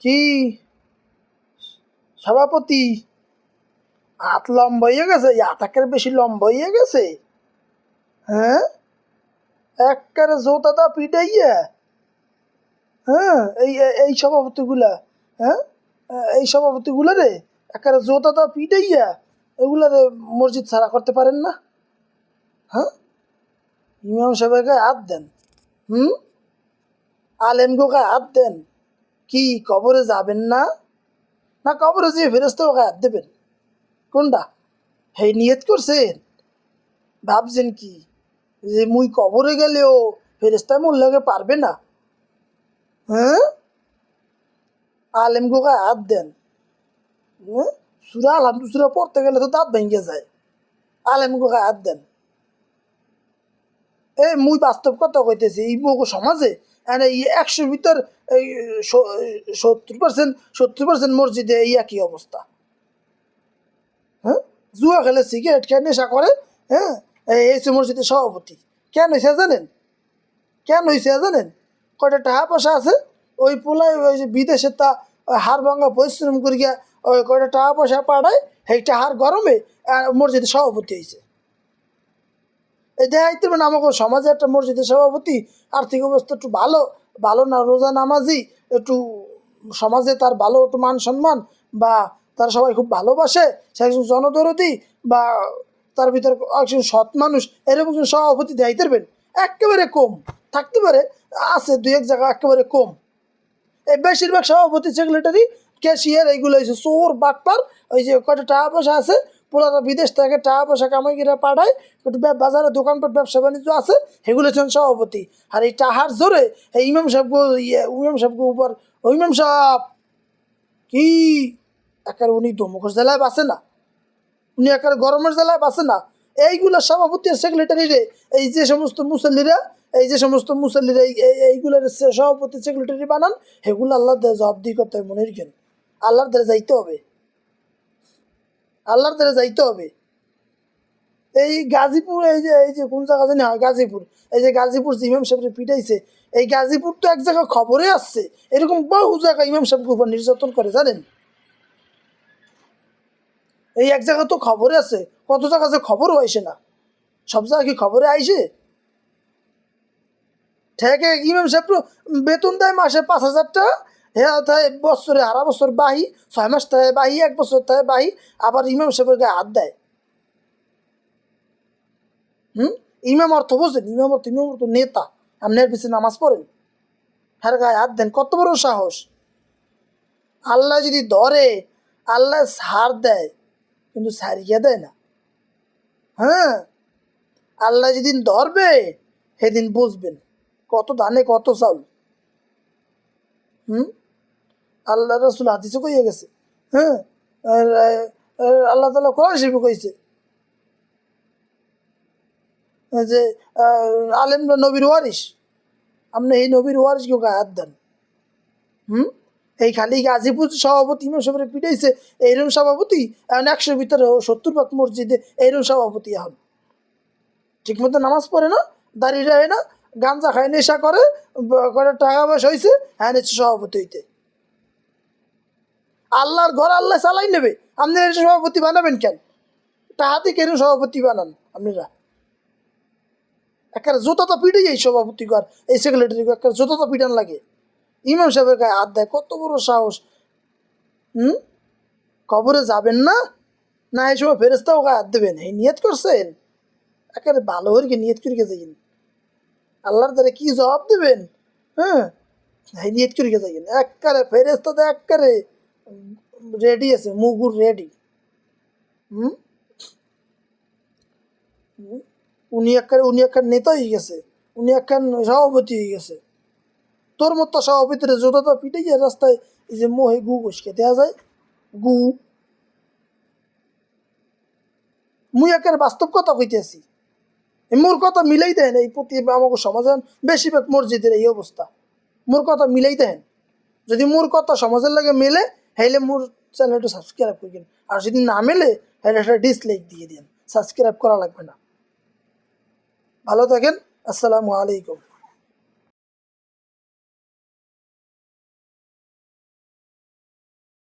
কি? সভাপতি? হাত লম্বা হয়ে গেছে আতাকের বেশি লম্বা হয়ে গেছে। হ্যাঁ? একবারে জোতাটা পিটাইয়া। হ্যাঁ? এই, এই- সভাপতিগুলা হ্যাঁ? এই সভাপতিগুলা রে একবারে জোতাটা পিটাইয়া এগুলা রে মসজিদ ছাড়া করতে পারেন না। হ্যাঁ? ইমাম সাহেবকে হাত দেন। হুম? আলেমগোকে হাত দেন। কি কবরে যাবেন না? না, কবরে যে ফেরস্ত হাত দেবেন। কোনটা? হেই নিয়ত করছেন? ভাবছেন কি? যে মুই কবরে গেলেও ফেরেস্তা মোল্লাকে পারবে না। হ্যাঁ? আলেম গোকে হাত দেন। হ্যাঁ? সুরা আলহামদু সুরা পড়তে গেলে তো দাঁত ভেঙে যায়। আলেম গোকে হাত দেন। এ মুই বাস্তব কথা কইতেছি এই মগো সমাজে এনে এই একশোর ভিতর এই সত্তর পার্সেন্ট সত্তর পার্সেন্ট মসজিদে এই একই অবস্থা। হ্যাঁ? জুয়া খেলে সিগারেট খেয়ে নেশা করে হ্যাঁ? এই এসে মসজিদের সভাপতি। কেন হয়েছে জানেন? কেন হয়েছে জানেন? কয়টা টাকা পয়সা আছে? ওই পোলায় ওই যে বিদেশে তা হাড় ভাঙা পরিশ্রম করি গিয়া ওই কয়টা টাকা পয়সা পাঠায় সেই টাহার গরমে আহ, মসজিদের সভাপতি হয়েছে দেখাইতে মানে আমাকে সমাজে একটা মসজিদের সভাপতি, আর্থিক অবস্থা একটু ভালো ভালো না রোজা নামাজি, একটু সমাজে তার ভালো একটু মান সম্মান, বা তারা সবাই খুব ভালোবাসে, সে একজন জনদরদি, বা তার ভিতরে একজন সৎ মানুষ, এরকম একজন সভাপতি দেখাইতে পারবেন। একেবারে কম, থাকতে পারে, আছে দুই এক জায়গা একেবারে কম। এই বেশিরভাগ সভাপতি সেক্রেটারি ক্যাশিয়ার এইগুলো হয়েছে চোর, বাটপার, ওই যে কয়টা টাকা পয়সা আছে পুরাটা বিদেশ থেকে টাকা পয়সা কামাই করে পাঠায়, একটু বাজারে দোকানপাট, ব্যবসা বাণিজ্য আছে, সেগুলো হচ্ছেন সভাপতি। আর এই টাহার জোরে এই ইমাম সাহেব ইয়ে ইমাম সাহেবকে উপর, ও ইমাম সাহেব! কি? একার উনি দমকর জেলায় বাসে না। উনি একার গরমের জেলায় বাসে না। এইগুলো সভাপতি আর সেক্রেটারি রে, এই যে সমস্ত মুসল্লিরা, এই যে সমস্ত মুসল্লিরা, এই- এই- এইগুলোর সভাপতি সেক্রেটারি বানান, সেগুলো আল্লাহ জবাবদি করতে হবে মনে রেখেন আল্লাহর দ্বারা যাইতে হবে। আল্লাহর দ্বারা যাইতে হবে। এই গাজীপুর, এই যে এই যে কোন জায়গা জানি হয় গাজীপুর, এই যে গাজীপুর যে ইমাম সাহেবরে পিটাইছে, এই গাজীপুর তো এক জায়গায় খবরে আসছে। এরকম বহু জায়গায় ইমাম সাহেবকে উপর নির্যাতন করে, জানেন? এই এক জায়গা তো খবরে আছে, কত জায়গা যে খবরও আইসে না। সব জায়গায় কি খবরে আইসে ঠেকে, ইমাম সাহেব বেতন দেয় মাসে পাঁচ হাজার টাকা হ্যাঁ তাই বছরে আড়া বছর বাহি, ছয় মাস তাই বাহি, এক বছর তাই বাহি, আবার ইমাম সাহেবের গায়ে হাত দেয়। হুম? ইমাম অর্থ বোঝেন, ইমাম অর্থ ইমাম অর্থ নেতা। আপনার পিছিয়ে নামাজ পড়েন। হ্যাঁ গায়ে হাত দেন, কত বড় সাহস। আল্লাহ যদি ধরে, আল্লাহ সার দেয়, কিন্তু সারিয়ে দেয় না। হ্যাঁ? আল্লাহ যেদিন ধরবে, সেদিন বুঝবেন। কত দানে কত চাউল। হুম? আল্লাহ রসুল হাদিসে কইয়া গেছে হ্যাঁ? আল্লাহ তালা কোরআন শিল্পী কইছে। যে আলেমরা নবীর ওয়ারিস আপনি এই নবীর ওয়ারিস কেউ হাত দেন। হুম? এই খালি গাজীপুর সভাপতি ইমাম সাহেবের পিটাইছে, এইরকম সভাপতি, এখন একশোর ভিতরে সত্তর ভাগ মসজিদে এইরম সভাপতি এখন। ঠিক মতো নামাজ পড়ে না, দাঁড়িয়ে রাখে না, গাঞ্জা খায়, নেশা করে করে টাকা পয়সা হয়েছে হ্যাঁ সভাপতি হইতে। আল্লাহর ঘর আল্লাহ চালাই নেবে। আপনি এর সভাপতি বানাবেন কেন? টাহাতে কেন সভাপতি বানান আপনারা? একটা জুতা তো পিটে এই সভাপতি ঘর, এই সেক্রেটারি ঘর একটা জুতা তো পিটান লাগে। ইমাম সাহেবের গায়ে হাত দেয়, কত বড় সাহস। হুম? কবরে যাবেন না? না, এই সময় ফেরেস্তাও গায়ে হাত দেবেন। এই নিয়ত করছেন? একেবারে ভালো হয়ে নিয়ত করে যাইন আল্লাহর দ্বারা কি জবাব দেবেন? হ্যাঁ? এই নিয়ত করে যাইন একবারে ফেরেস্তা তো একবারে রেডি আছে, মুগুর রেডি? উনি একবারে উনি একখান নেতা হয়ে গেছে, উনি একখান সভাপতি হয়ে গেছে। তোর মতো সভাপতির জোতা তো পিটে গিয়ে রাস্তায়, এই যে মোহে গু ঘুষকে দেওয়া যায়? গু। মুই একের বাস্তব কথা কইতেছি মোর কথা মিলাই দেন এই প্রতি আমাকে সমাজের বেশিরভাগ মসজিদের এই অবস্থা। মোর কথা মিলাই দেন যদি মোর কথা সমাজের লাগে মেলে হেলে মোর চ্যানেলটা সাবস্ক্রাইব করে দিন। আর যদি না মেলে তাহলে একটা ডিসলাইক দিয়ে দিন। সাবস্ক্রাইব করা লাগবে না। ভালো থাকেন, আসসালামু আলাইকুম।